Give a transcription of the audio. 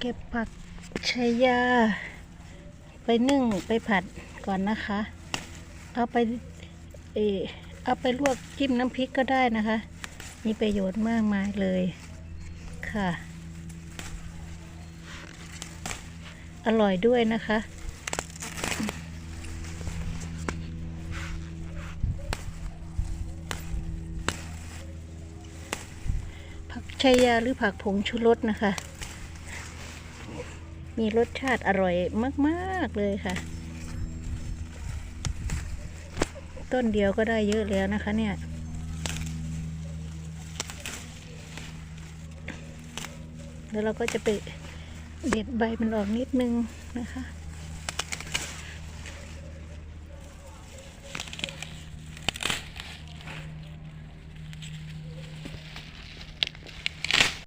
เก็บผักชายา ไปนึ่งไปผัดก่อนนะคะ เอาไปเออเอาไปลวกจิ้มน้ำพริกก็ได้นะคะ มีประโยชน์มากมายเลยค่ะ อร่อยด้วยนะคะผักชายาหรือผักผงชูรสนะคะ มีรสชาติอร่อยมาก ๆ เลยค่ะ ต้นเดียวก็ได้เยอะแล้วนะคะเนี่ย แล้วเราก็จะไปเด็ดใบมันออกนิดนึงนะคะ